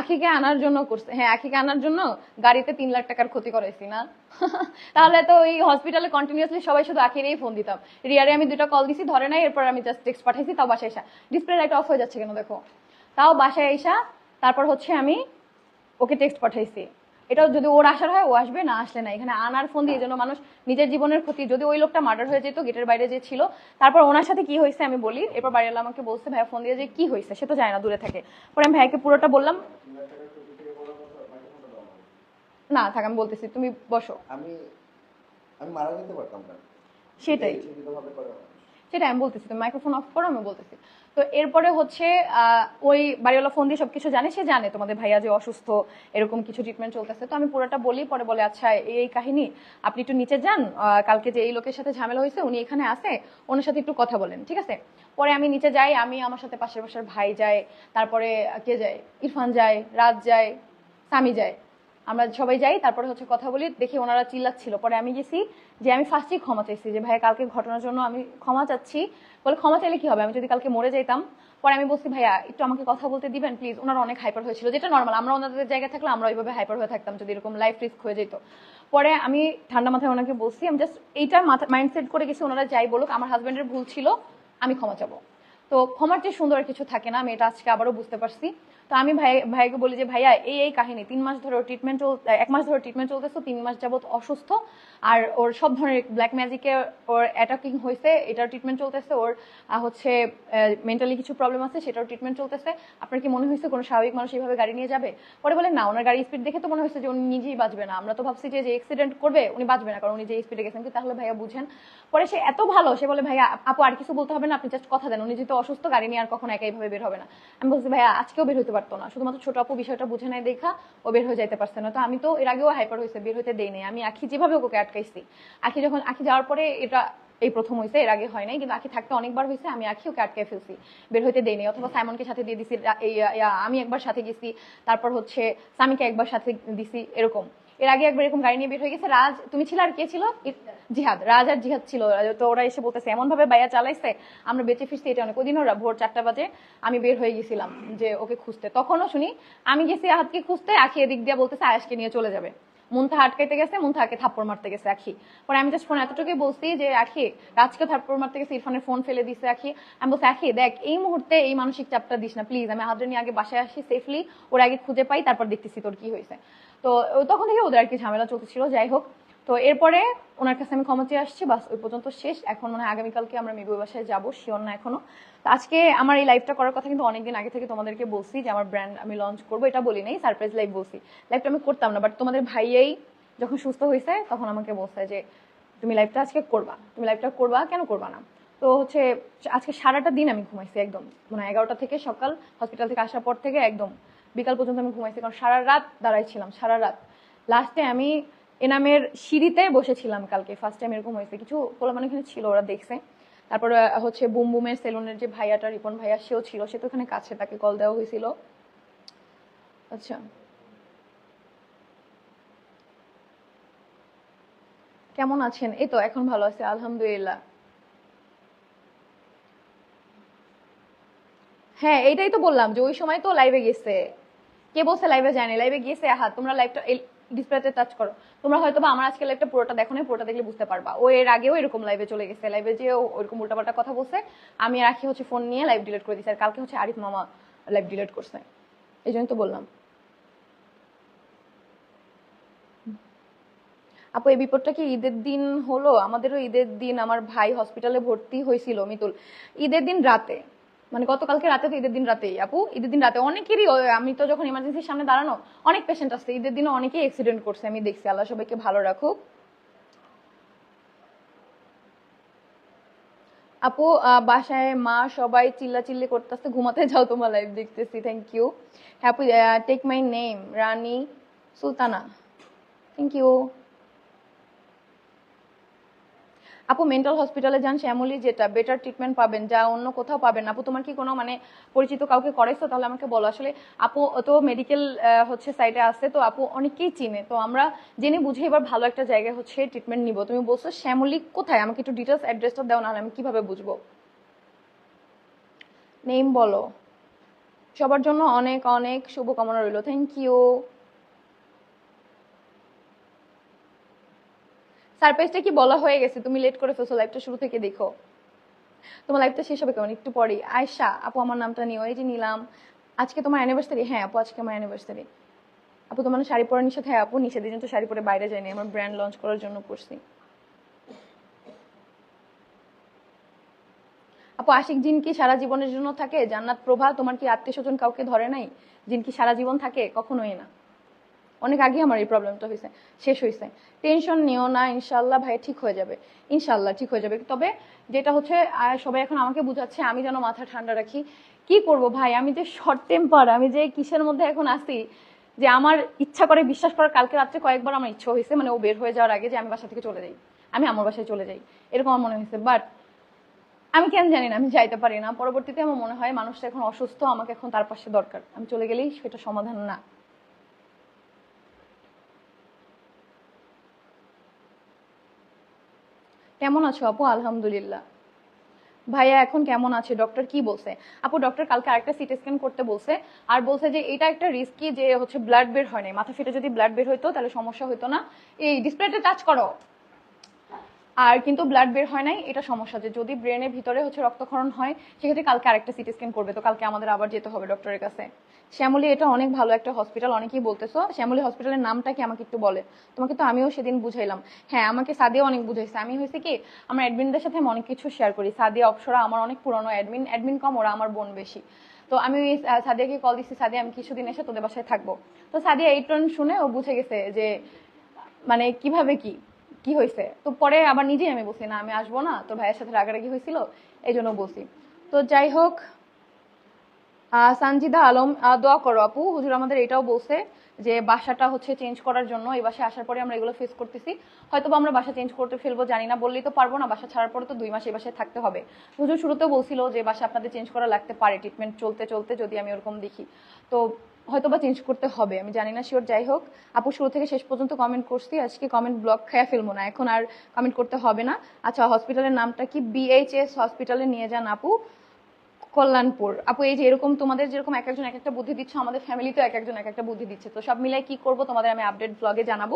আখিকে আনার জন্য করছে। হ্যাঁ আখিকে আনার জন্য গাড়িতে তিন লাখ টাকার ক্ষতি করাইছি না। তাহলে তো ওই হসপিটালে কন্টিনিউসলি সবাই শুধু আখিরেই ফোন দিতাম। রিয়ারে আমি দুটো কল দিছি, ধরে নাই, এরপর আমি জাস্ট টেক্সট পাঠাইছি, তাও বাসায় এসা। ডিসপ্লে লাইট অফ হয়ে যাচ্ছে কেন দেখো? তাও বাসায় এসা, তারপর হচ্ছে আমি ওকে টেক্সট পাঠাইছি। এটাও যদি ওর আসার হয়, ও আসবে, না আসলে না। এখানে আনার ফোন দিয়ে জন্য মানুষ নিজের জীবনের ক্ষতি, যদি ওই লোকটা মার্ডার হয়ে যেত গেটের বাইরে যে ছিল, তারপর ওনার সাথে কি হয়েছে আমি বলি। এরপর বাড়িওয়ালা আমাকে বলছে, ভাইয়া ফোন দিয়ে যে কি হয়েছে, সে তো যায় না, দূরে থাকে। পরে আমি ভাইকে পুরোটা বললাম না থাক আমি বলতেছি তুমি বসো। আমি আমি মারা যেতে পারতাম না। সেটাই। সেটা আমি বলতেছি তুমি মাইক্রোফোন অফ করো আমি বলতেছি। তো এরপরে হচ্ছে ওই বাড়িওয়ালা ফোন দিয়ে সবকিছু জানে সে জানে তোমাদের ভাইয়া যে অসুস্থ এরকম কিছু ট্রিটমেন্ট চলতেছে। তো আমি পুরোটা বলি পরে বলে আচ্ছা এই এই কাহিনী আপনি একটু নিচে যান কালকে যে এই লোকের সাথে ঝামেলা হয়েছে উনি এখানে আসে ওনার সাথে একটু কথা বলেন ঠিক আছে? পরে আমি নিচে যাই আমি আমার সাথে পাশের পাশের ভাই যায় তারপরে কে যায়? ইরফান যায় রাত যায় সামি যায়। আমরা সবাই যাই, তারপরে হচ্ছে কথা বলি, দেখি ওনারা চিল্লাচ্ছিল। পরে আমি গেছি যে আমি ফার্স্টেই ক্ষমা চাইছি যে, ভাইয়া, কালকে ঘটনার জন্য আমি ক্ষমা চাচ্ছি। বলে, ক্ষমা চাইলে কি হবে? আমি যদি কালকে মরে যাইতাম। পরে আমি বলছি, ভাইয়া, একটু আমাকে কথা বলতে দিবেন প্লিজ ওনারা অনেক হাইপার হয়েছিল, যেটা নর্মাল আমরা ওনাদের জায়গায় থাকলে আমরা ওইভাবে হাইপার হয়ে থাকতাম, যদি এরকম লাইফ রিস্ক হয়ে যেত। পরে আমি ঠান্ডা মাথায় ওনাকে বলছি, আমি জাস্ট এইটার মাথা মাইন্ডসেট করে গেছি, ওনারা যাই বলুক, আমার হাজব্যান্ডের ভুল ছিল, আমি ক্ষমা চাবো। তো ক্ষমার চেয়ে সুন্দর কিছু থাকে না, আমি এটা আজকে আবারও বুঝতে পারছি। তো আমি ভাই, ভাইকে বলি যে, ভাইয়া, এই এই কাহিনী, তিন মাস ধরে ট্রিটমেন্ট চল, এক মাস ধরে ট্রিটমেন্ট চলতেছে, তিন মাস যাবত অসুস্থ আর ওর সব ধরনের ব্ল্যাক ম্যাজিকে ওর অ্যাটাকিং হয়েছে এটার ট্রিটমেন্ট চলতেছে, ওর হচ্ছে মেন্টালি কিছু প্রবলেম আছে সেটার ট্রিটমেন্ট চলতেছে। আপনার কি মনে হয়েছে কোনো স্বাভাবিক মানুষ এইভাবে গাড়ি নিয়ে যাবে? পরে বলে, না, ওনার গাড়ি স্পিড দেখে তো মনে হয়েছে যে, উনি নিজেই বাঁচবে না। আমরা তো ভাবছি যে অ্যাক্সিডেন্ট করবে, উনি বাঁচবে না, কারণ উনি যে স্পিডে গেছেন কিন্তু তাহলে ভাইয়া বুঝেন। পরে সে এত ভালো, সে বলে, ভাইয়া, আপু, আর কিছু বলতে হবে না, আপনি জাস্ট কথা দেন। উনি যেহেতু অসুস্থ, গাড়ি নিয়ে আর কখনো একাই ভাবে বের হবে না। আমি বলছি, ভাইয়া, আজকেও বের হতে পারতো না। শুধুমাত্র ছোট আপু বিষয়টা বুঝে নাই দেখা ও বের হয়ে যাইতে পারছে না। তো আমি তো এর আগেও হাইপার হয়েছে বের হতে দেই নাই। আমি আখি যেভাবে ওকে আটকাইছি, আখি যখন, আখি যাওয়ার পরে এটা এই প্রথম হয়েছে এর আগে হয় নাই, কিন্তু আখি থাকতে অনেকবার হয়েছে আমি আখি ওকে আটকে ফেলছি, বের হইতে দেই নাই। অথবা সাইমনকে সাথে দিয়ে দিছি আমি একবার সাথে গেছি, তারপর হচ্ছে সামিকে একবার সাথে দিছি, এরকম। এর আগে একবার এরকম গাড়ি নিয়ে বের হয়ে গেছে, রাজ, তুমি ছিল আর কে ছিল? জিহাদ, রাজ আর জিহাদ ছিল। তো ওরা এসে বলতেছে এমন ভাবে বাইয়া চালাইছে, আমরা বেঁচে ফিরছি, এটা অনেক ওদিন ওরা ভোর চারটা বাজে, আমি বের হয়ে গেছিলাম যে ওকে খুঁজতে। তখনও শুনি, আমি গেছি আহাতকে খুঁজতে, আখি এদিক দিয়ে বলতেছে আয়াসকে নিয়ে চলে যাবে। মুন্থা আটকাইতে গেছে মুন্থাকে থাপ্পড় মারতে গেছে আখি। পরে আমি জাস্ট ফোন এতটুকুই বলছি যে, আখি, রাজকে থাপ্পড় মারতে গেছে, ইরফানের ফোন ফেলে দিছে আখি। আমি বলছি, আখি, দেখ, এই মুহূর্তে এই মানসিক চাপটা দিস না প্লিজ আমি হাজার নিয়ে আগে বাসায় আসি সেফলি ওরা আগে খুঁজে পাই, তারপর দেখতেছি তোর কি হয়েছে। তো তখন থেকে ওদের আর কি ঝামেলা চলতেছিল। যাই হোক তো এরপরে ওনার কাছে আমি ক্ষমা চেয়ে আসছি, বাস ওই পর্যন্ত শেষ। এখন মনে হয় আগামীকালকে আমরা মেগুই বাসায় যাব, শিওর না এখনও। তো আজকে আমার এই লাইভটা করার কথা কিন্তু অনেকদিন আগে থেকে তোমাদেরকে বলছি যে, আমার ব্র্যান্ড আমি লঞ্চ করব। এটা বলি নাই সারপ্রাইজ লাইভ বলছি। লাইভটা আমি করতাম না বাট তোমাদের ভাইয়াই যখন সুস্থ হয়েছে তখন আমাকে বলছে যে, তুমি লাইভটা আজকে করবা। তুমি লাইভটা করবা, কেন করবা না? তো হচ্ছে, আজকে সারাটা দিন আমি ঘুমাইছি একদম। মানে এগারোটা থেকে সকাল হসপিটাল থেকে আসার পর থেকে একদম। বিকাল পর্যন্ত আমি ঘুমাইছি, কারণ সারা রাত দাঁড়াইছিলাম সারা রাত। লাস্টে আমি এনামের সিঁড়িতে বসেছিলাম কালকে। ফার্স্ট টাইম এরকম হয়েছে। কিছু পোলামান এখানে ছিল, ওরা দেখছে। তারপর হচ্ছে বুম বুমের সেলুনের যে ভাইয়াটা, রিপন ভাইয়া, সেও ছিল। সে তো ওখানে কাছে, তাকে কল দেওয়া হয়েছিল। আচ্ছা। কেমন আছেন? এই তো, এখন ভালো আছে, আলহামদুলিল্লাহ। হ্যাঁ এইটাই তো বললাম যে, ওই সময় তো লাইভে গেছে। কে বলছে লাইভে যায়নি লাইভে গিয়েছে? হ্যাঁ তোমরা লাইভটা ডিসপ্লেতে টাচ করো। তোমরা হয়তো বা আমার আজকে লাইভটা পুরোটা দেখো না পুরোটা দেখলে বুঝতে পারবা। ও এর আগেও এরকম লাইভে চলে গেছে। লাইভে যে ওরকম উল্টাপাল্টা কথা বলছে। আমি রাখি হচ্ছে ফোন নিয়ে লাইভ ডিলিট করে দিছি। আর কালকে হচ্ছে আরিফ মামা লাইভ ডিলিট করছে। এই জন্য তো বললাম। আপু, এই বিপদটা কি ঈদের দিন হলো? আমাদেরও ঈদের দিন। আমার ভাই হসপিটালে ভর্তি হয়েছিল, মিতুল। ঈদের দিন রাতে। মানে গতকালকে রাতে তো ঈদের দিন রাতেই। আপু, ঈদের দিন রাতে অনেকেরই আমি তো যখন ইমার্জেন্সির সামনে দাঁড়ানো, অনেক পেশেন্ট আসছে। ঈদের দিনও অনেকেই অ্যাক্সিডেন্ট করছে, আমি দেখছি। আল্লাহ সবাইকে ভালো রাখুক। আপু বাসায় মা সবাই চিল্লা চিল্লি করতে করতেছে, ঘুমাতে যাও তোমার লাইভ দেখতেছি thank you happy take my name Rani Sultana. Thank you আপু মেন্টাল হসপিটালে যান, শ্যামলি যেটা বেটার ট্রিটমেন্ট পাবেন, যা অন্য কোথাও পাবেন। আপু, তোমার কি কোনো মানে পরিচিত কাউকে করাইছো তাহলে আমাকে বলো। আসলে আপু তো মেডিকেল হচ্ছে সাইডে আছে, তো আপু অনেকেই চিনে। তো আমরা জেনে বুঝে এবার ভালো একটা জায়গায় হচ্ছে ট্রিটমেন্ট নিব। তুমি বলছো, শ্যামলি কোথায়? আমাকে একটু ডিটেলস অ্যাড্রেসটা দাও, নাহলে আমি কীভাবে বুঝব? নেম বলো। সবার জন্য অনেক অনেক শুভকামনা রইল। থ্যাংক ইউ সারপ্রাইজটা কি বলা হয়ে গেছে? তুমি লেট করে ফেলছো লাইভটা শুরু থেকে দেখো। তোমার লাইফটা শেষ হবে কেমন? একটু পরেই। আয়শা, আপু আমার নামটা নিও। এই যে নিলাম। আজকে তোমার অ্যানিভার্সারি হ্যাঁ আপু, আজকে আমার অ্যানিভার্সারি আপু, তোমার শাড়ি পরা নিষেধ? হ্যাঁ আপু, নিষেধ। এই জন্য তো শাড়ি পরে বাইরে যায়নি আমার ব্র্যান্ড লঞ্চ করার জন্য করছি। আপু, আশিক, জিন কি সারা জীবনের জন্য থাকে? জান্নাত প্রভা, তোমার কি আত্মীয় স্বজন কাউকে ধরে নাই? জিন কি সারা জীবন থাকে? কখনোই না। অনেক আগে আমার এই প্রবলেমটা হয়েছে শেষ হয়েছে টেনশন নিও না ইনশাল্লাহ ভাই, ঠিক হয়ে যাবে। ইনশাল্লাহ ঠিক হয়ে যাবে। তবে যেটা হচ্ছে সবাই এখন আমাকে বুঝাচ্ছে, আমি যেন মাথা ঠান্ডা রাখি। কি করব ভাই? আমি যে শর্ট টেম্পার আমি যে কিসের মধ্যে এখন আসি যে আমার ইচ্ছা করে বিশ্বাস করার কালকে রাত্রে কয়েকবার আমার ইচ্ছা হয়েছে মানে ও বের হয়ে যাওয়ার আগে যে আমি বাসা থেকে চলে যাই। আমি আমার বাসায় চলে যাই। এরকম আমার মনে হয়েছে বাট আমি কেন জানি না, আমি যাইতে পারি না। পরবর্তীতে আমার মনে হয়, মানুষটা এখন অসুস্থ, আমাকে এখন তার পাশে দরকার। আমি চলে গেলেই সেটা সমাধান না। কেমন আছো আপু? আলহামদুলিল্লাহ। ভাইয়া, এখন কেমন আছে? ডক্টর কি বলছে? আপু ডক্টর কালকে আরেকটা সিটি স্ক্যান করতে বলছে, আর বলছে যে এটা একটা রিস্কি যে হচ্ছে ব্লাড বের হয় নাই। মাথা ফেটে যদি ব্লাড বের হইতো, তাহলে সমস্যা হইতো না। এই ডিসপ্লেটা টাচ করো। আর কিন্তু ব্লাড বের হয় নাই এটা সমস্যা যে যদি ব্রেনের ভিতরে হচ্ছে রক্তক্ষরণ হয় সেক্ষেত্রে কালকে আরেকটা সিটি স্ক্যান করবে। তো কালকে আমাদের আবার যেতে হবে ডক্টরের কাছে। শ্যামলী এটা অনেক ভালো একটা হসপিটাল অনেকেই বলতেছো। শ্যামলী হসপিটালের নামটা কি আমাকে একটু বলে? তোমাকে তো আমিও সেদিন বুঝাইলাম। হ্যাঁ আমাকে সাদিয়া অনেক বুঝাইছে। আমি হয়েছে কি আমার অ্যাডমিনদের সাথে আমি অনেক কিছু শেয়ার করি। সাদিয়া অপসরা আমার অনেক পুরনো অ্যাডমিন অ্যাডমিন কম ওরা আমার বোন বেশি। তো আমি ওই, সাদিয়াকে কল দিচ্ছি সাদিয়া আমি কিছুদিন এসে তোদের বাসায় থাকব। তো সাদিয়া এই টন শুনে ও বুঝে গেছে যে মানে কীভাবে কি? কি হয়েছে? তো পরে আবার নিজেই আমি বলছি, না, আমি আসব না তো ভাইয়ের সাথে রাগারাগি হয়েছিল এই জন্য বলছি। তো যাই হোক সানজিদা আলম দোয়া করো আপু, হুজুর আমাদের এটাও বলছে যে বাসাটা হচ্ছে চেঞ্জ করার জন্য, এই বাসায় আসার পরে আমরা এগুলো ফেস করতেছি। হয়তো আমরা বাসা চেঞ্জ করতে ফেলব, জানি না, বললেই তো পারব না, বাসা ছাড়ার পরে তো দুই মাস এই বাসায় থাকতে হবে। হুজুর শুরুতেও বলছিল যে বাসা আপনাদের চেঞ্জ করা লাগতে পারে ট্রিটমেন্ট চলতে চলতে যদি আমি ওরকম দেখি। তো হয়তো বা চেঞ্জ করতে হবে, আমি জানি না শিওর যাই হোক। আপু, শুরু থেকে শেষ পর্যন্ত কমেন্ট করছি, আজকে কমেন্ট ব্লক খেয়ে ফেলব না, এখন আর কমেন্ট করতে হবে না। আচ্ছা হসপিটালের নামটা কি? বিএইচএস হসপিটালে নিয়ে যান আপু। কল্যাণপুর। আপু, এই যে এরকম তোমাদের যেরকম এক একজন এক একটা বুদ্ধি দিচ্ছ, আমাদের ফ্যামিলিতেও এক একজন এক একটা বুদ্ধি দিচ্ছে। তো সব মিলাই কি করব তোমাদের আমি আপডেট ব্লগে জানাব।